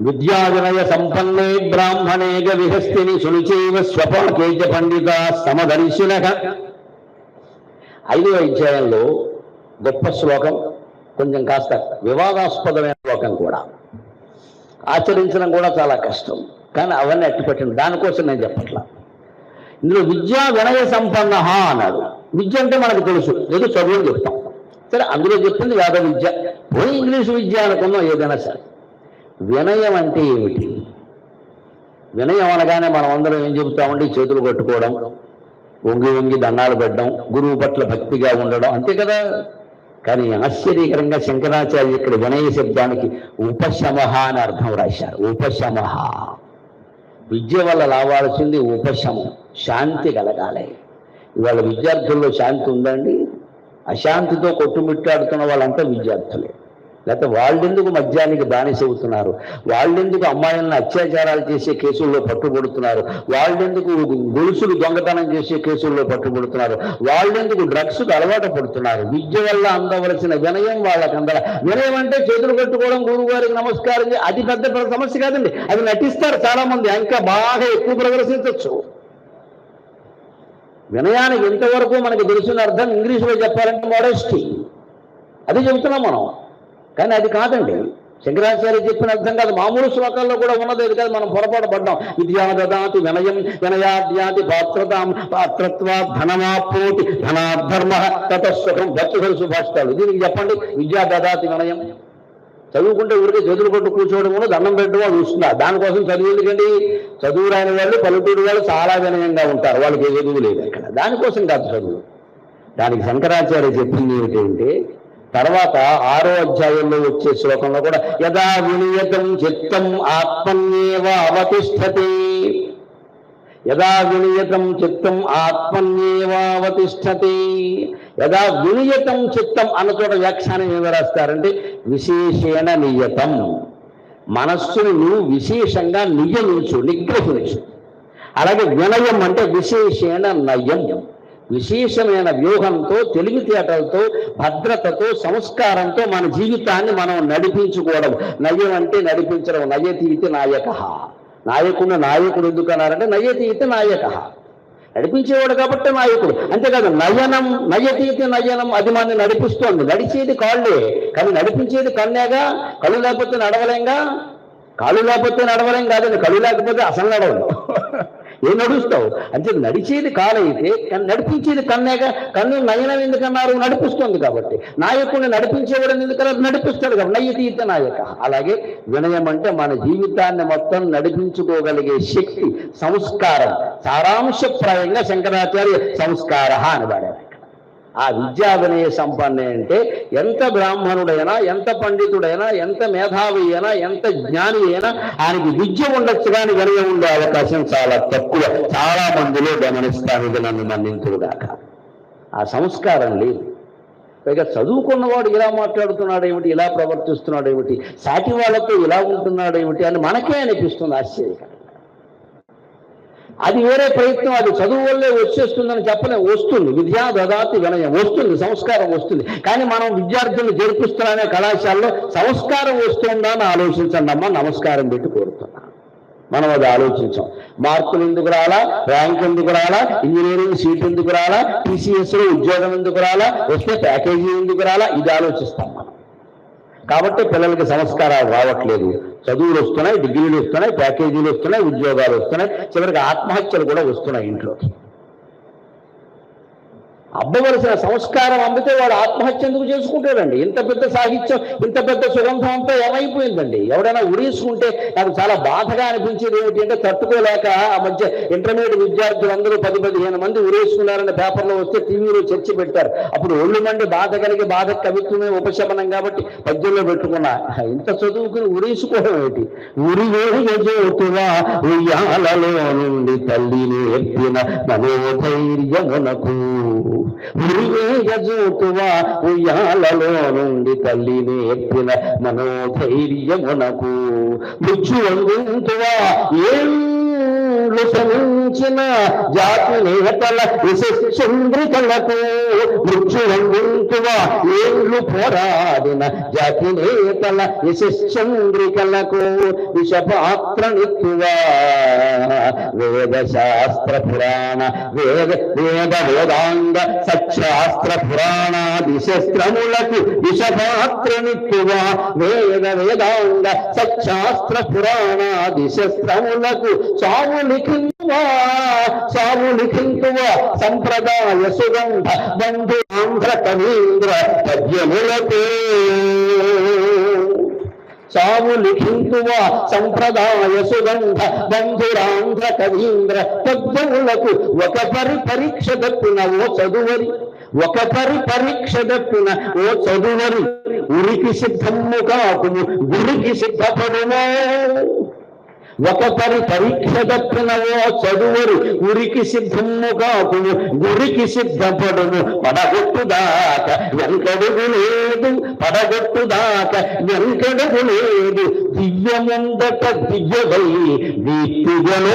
విద్యావినయ సంపన్నే బ్రాహ్మణేగ విహస్తిని సులుచేవ స్వపాకేజ పండిత సమదర్శిన ఐదవ అధ్యాయంలో గొప్ప శ్లోకం కొంచెం కాస్త వివాదాస్పదమైన శ్లోకం కూడా. ఆచరించడం కూడా చాలా కష్టం కానీ అవన్నీ అట్టుపెట్టింది. దానికోసం నేను చెప్పట్లా. ఇందులో విద్యా వినయ సంపన్న అన్నాడు. విద్య అంటే మనకు తెలుసు ఏదో చదువు చెప్తాం. సరే అందులో చెప్పింది వేద విద్య పోయి ఇంగ్లీష్ విద్య అనుకున్నాం ఏదైనా సరే. వినయం అంటే ఏమిటి? వినయం అనగానే మనం అందరం ఏం చెబుతామండి? చేతులు కట్టుకోవడం వంగి వంగి దండాలు పెట్టడం గురువు పట్ల భక్తిగా ఉండడం. అంతే కదా? కానీ ఆశ్చర్యకరంగా శంకరాచార్య ఇక్కడ వినయ శబ్దానికి ఉపశమహ అని అర్థం రాశారు. ఉపశమహ. విద్య వల్ల రావాల్సింది ఉపశమం. శాంతి కలగాలి. ఇవాళ విద్యార్థుల్లో శాంతి ఉందండి? అశాంతితో కొట్టుమిట్టాడుతున్న వాళ్ళంతా విద్యార్థులే. లేకపోతే వాళ్ళెందుకు మద్యానికి బానిస అవుతున్నారు? వాళ్ళెందుకు అమ్మాయిలను అత్యాచారాలు చేసే కేసుల్లో పట్టుబడుతున్నారు? వాళ్ళెందుకు గొలుసులు దొంగతనం చేసే కేసుల్లో పట్టుబడుతున్నారు? వాళ్ళెందుకు డ్రగ్స్ అలవాటు పడుతున్నారు? విద్య వల్ల అందవలసిన వినయం వాళ్ళకి అందర వినయం అంటే చేతులు కట్టుకోవడం గురువు గారికి నమస్కారం అది పెద్ద సమస్య కాదండి. అది నటిస్తారు చాలా మంది ఇంకా బాగా ఎక్కువ ప్రదర్శించవచ్చు వినయానికి ఇంతవరకు మనకి తెలిసిన అర్థం ఇంగ్లీష్లో చెప్పాలంటే మోడెస్టీ అది చెబుతున్నాం మనం. కానీ అది కాదండి. శంకరాచార్య చెప్పిన అర్థం కాదు. మామూలు శ్లోకాల్లో కూడా ఉన్నది అది కాదు. మనం పొరపాటు పడ్డాం. విద్యా దదాతి వినయం వినయాద్యాతి పాత్రతాం పాత్రత్వ ధనమాప్నోతి ధనాధర్మ తతసుఖం భక్తులు సుభాషితాలు. దీనికి చెప్పండి. విద్యా దదాతి వినయం. చదువుకుంటే ఊరికే చేతులు కొట్టు కూర్చోవడం కూడా దండం పెట్టడం వాళ్ళు చూస్తున్నా దానికోసం చదువు ఎందుకండి? చదువు రాని వాళ్ళు పల్లెటూరు వాళ్ళు చాలా వినయంగా ఉంటారు. వాళ్ళకి ఏ చదువు లేదు అక్కడ. దానికోసం కాదు చదువు. దానికి శంకరాచార్య చెప్పింది ఏమిటంటే తర్వాత ఆరో అధ్యాయంలో వచ్చే శ్లోకంలో కూడా యదా వినియతం చిత్తం ఆత్మన్యేవ అవతిష్టతే యదా వినియతం చిత్తం ఆత్మన్యేవావతిష్టతే యదా వినియతం చిత్తం అన్న చోట వ్యాఖ్యానం ఏమి రాస్తారంటే విశేషేణ నియతం. మనస్సును నువ్వు విశేషంగా నియమించు నిగ్రహించు. అలాగే వినయం అంటే విశేషేణ నయం. విశేషమైన వ్యూహంతో తెలివితేటలతో భద్రతతో సంస్కారంతో మన జీవితాన్ని మనం నడిపించుకోవడం. నయం అంటే నడిపించడం. నయతీతి నాయక. నాయకుడు నాయకుడు ఎందుకు అన్నారంటే నయతీతి నాయక. నడిపించేవాడు కాబట్టి నాయకుడు. అంతేకాదు నయనం నయతీతి నయనం అది మనని నడిపిస్తోంది. నడిచేది కాళ్ళే. కానీ నడిపించేది కన్నేగా? కళ్ళు లేకపోతే నడవలేంగా? కాళ్ళు లేకపోతే నడవలేం కాదండి. కళ్ళు లేకపోతే అసలు నడవదు. ఏం నడుస్తావు. అంటే నడిచేది కాలైతే నడిపించేది కన్నేగా కన్ను నయనం ఎందుకన్నారు నడిపిస్తుంది కాబట్టి. నాయకుడిని నడిపించేవాడని ఎందుకన్నారు నడిపిస్తాడు కాబట్టి. నయ్యతీత నాయక. అలాగే వినయం అంటే మన జీవితాన్ని మొత్తం నడిపించుకోగలిగే శక్తి సంస్కారం. సారాంశప్రాయంగా శంకరాచార్య సంస్కార అని ఆ విద్యా వినయ సంపన్న అంటే ఎంత బ్రాహ్మణుడైనా ఎంత పండితుడైనా ఎంత మేధావి అయినా ఎంత జ్ఞాని అయినా ఆయనకి విద్య ఉండొచ్చు కానీ వినయం ఉండే అవకాశం చాలా తక్కువ. చాలా మందిలో గమనిస్తాను ఇది నన్ను మన్నించుడుగాక. ఆ సంస్కారం లేదు. పైగా చదువుకున్నవాడు ఇలా మాట్లాడుతున్నాడు ఏమిటి? ఇలా ప్రవర్తిస్తున్నాడు ఏమిటి? సాటి వాళ్ళతో ఇలా ఉంటున్నాడు ఏమిటి? అని మనకే అనిపిస్తుంది ఆశ్చర్యకరం. అది వేరే ప్రయత్నం అది చదువు వల్లే వచ్చేస్తుందని చెప్పలేం వస్తుంది. విద్యా దదాతి వినయం వస్తుంది సంస్కారం వస్తుంది. కానీ మనం విద్యార్థులను జరిపిస్తున్నానే కళాశాలలో సంస్కారం వస్తుందా అని ఆలోచించండి అమ్మా నమస్కారం పెట్టి కోరుతున్నా. మనం అది ఆలోచించాం. మార్కులు ఎందుకు రాలా? ర్యాంక్ ఎందుకు రాలా? ఇంజనీరింగ్ సీట్ ఎందుకు రాలా? TCS ఉద్యోగం ఎందుకు రాలా? వస్తే ప్యాకేజీ ఎందుకు రాలా? ఇది ఆలోచిస్తాం. కాబట్టి పిల్లలకి సంస్కారాలు రావట్లేదు. చదువులు వస్తున్నాయి డిగ్రీలు వస్తున్నాయి ప్యాకేజీలు వస్తున్నాయి ఉద్యోగాలు వస్తున్నాయి. చివరికి ఆత్మహత్యలు కూడా వస్తున్నాయి ఇంట్లో. అబ్బవలసిన సంస్కారం అమ్మితే వాడు ఆత్మహత్య ఎందుకు చేసుకుంటాడండి? ఇంత పెద్ద సాహిత్యం ఇంత పెద్ద సుగంధం అంతా ఏమైపోయిందండి? ఎవడైనా ఉడేసుకుంటే నాకు చాలా బాధగా అనిపించేది ఏమిటి అంటే తట్టుకోలేక ఆ మధ్య ఇంటర్మీడియట్ విద్యార్థులు అందరూ పది పదిహేను మంది ఉరేసుకున్నారని పేపర్లో వస్తే టీవీలో చర్చ పెట్టారు అప్పుడు ఒళ్ళు మండి బాధ కలిగి బాధ కవిత్వమే ఉపశమనం కాబట్టి పద్యంలో పెట్టుకున్నా. ఇంత చదువుకుని ఉరేసుకోవడం ఏమిటి? ఉరివేయజోతువా ఉయ్యాలలో నుండి తల్లి నేర్పిన మనోధైర్యమునకు ఉరివేయజోతువా ఉయ్యాలలో నుండి తల్లిని ఎత్తిన మనోధైర్యమునకు మృత్యు అందింతువా జన్మించిన జాతి నేతల విశిష్చంద్రికలకు మృత్యువంగుంటువ ఏళ్ళు పోరాడిన జాతి నేతల విశిష్చంద్రికలకు విషపాత్రనిత్తువా వేద శాస్త్ర పురాణ వేద వేద వేదాంగ సత్శాస్త్ర పురాణాది శస్త్రములకు విషపాత్రనిత్తువా వేద వేదాంగ సత్శాస్త్ర పురాణాది శస్త్రములకు చావు లిఖింతువా సాము లిఖింతువా సంప్రదాయ సుగంధ బంధు ఆంధ్ర కవీంద్ర పద్యములకు సాము లిఖింతువా సంప్రదాయ సుగంధ బంధురాంధ్ర కవీంద్ర పద్మములకు ఒక పరి పరీక్ష దప్పిన ఓ చదువరి ఒక పరి పరీక్ష దప్పిన ఓ చదువరి. ఉరికి సిద్ధము కాకును గురికి సిద్ధపడుమో. ఒక పరి పరీక్ష దప్పిన చదువురు ఉరికి సిద్ధము కాకును గురికి సిద్ధపడును. పడగొట్టుదాక వెంకడుగు లేదు పడగొట్టుదాక వెంకడుగు లేదు. దివ్యముందట దివ్యవై దీప్తిగను